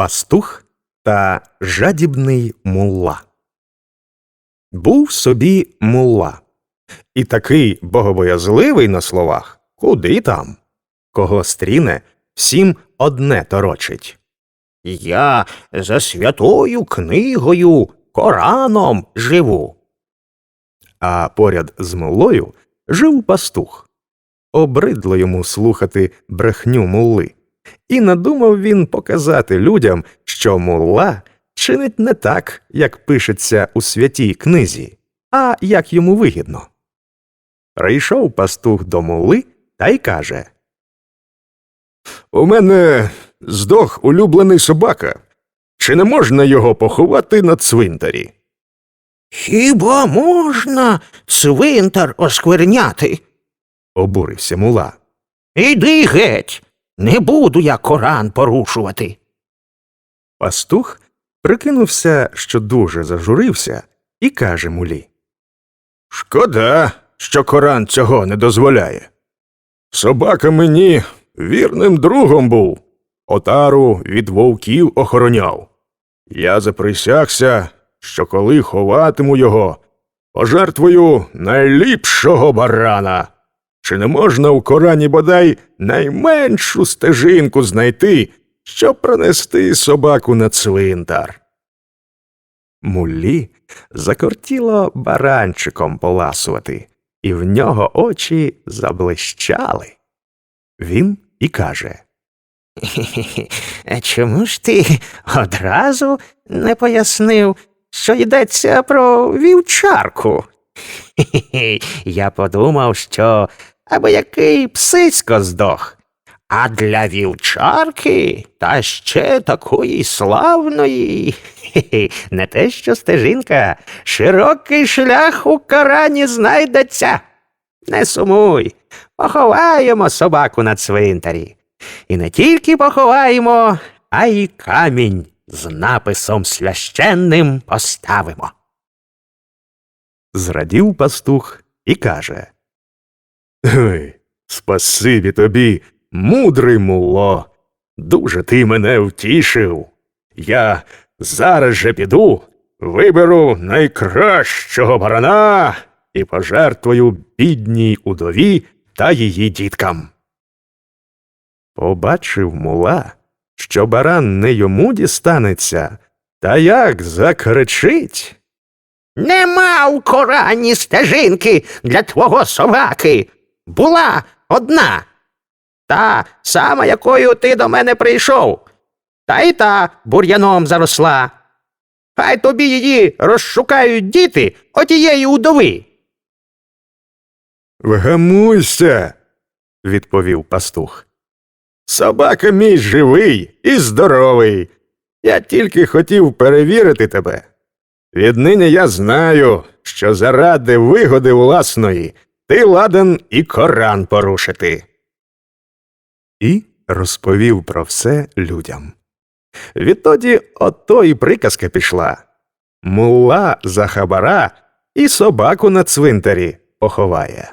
Пастух та жадібний мулла. Був собі мулла. І такий богобоязливий на словах, куди там? Кого стріне, всім одне торочить. Я за святою книгою Кораном живу. А поряд з муллою жив пастух. Обридло йому слухати брехню мулли, і надумав він показати людям, що мулла чинить не так, як пишеться у святій книзі, а як йому вигідно. Прийшов пастух до мулли та й каже У мене здох улюблений собака. Чи не можна його поховати на цвинтарі? Хіба можна цвинтар оскверняти? обурився мула. Іди геть, не буду я Коран порушувати. Пастух прикинувся, що дуже зажурився, і каже мулі. Шкода, що Коран цього не дозволяє. Собака мені вірним другом був, отару від вовків охороняв. Я заприсягся, що коли ховатиму його, пожертвую найліпшого барана. Чи не можна у Корані бодай найменшу стежинку знайти, щоб пронести собаку на цвинтар? Муллі закортіло баранчиком поласувати, і в нього очі заблищали. Він і каже А Чому ж ти одразу не пояснив, що йдеться про вівчарку? Я подумав, що аби який псисько здох. А для вівчарки та ще такої славної. Не те, що стежинка, широкий шлях у Корані знайдеться. Не сумуй, поховаємо собаку на цвинтарі. І не тільки поховаємо, а й камінь з написом священним поставимо. Зрадів пастух і каже Ой, спасибі тобі, мудрий мулло. Дуже ти мене втішив. Я зараз же піду, виберу найкращого барана і пожертвую бідній удові та її діткам. Побачив мула, що баран не йому дістанеться, та як закричить. Нема у Корані стежинки для твого собаки. Була одна. Та сама, якою ти до мене прийшов. Та й та бур'яном заросла. Хай тобі її розшукають діти отієї удови. Вгамуйся, відповів пастух. Собака мій живий і здоровий. Я тільки хотів перевірити тебе. Віднині я знаю, що заради вигоди власної ти ладен і Коран порушити. І розповів про все людям. Відтоді ото і приказка пішла Мула за хабара і собаку на цвинтарі поховає.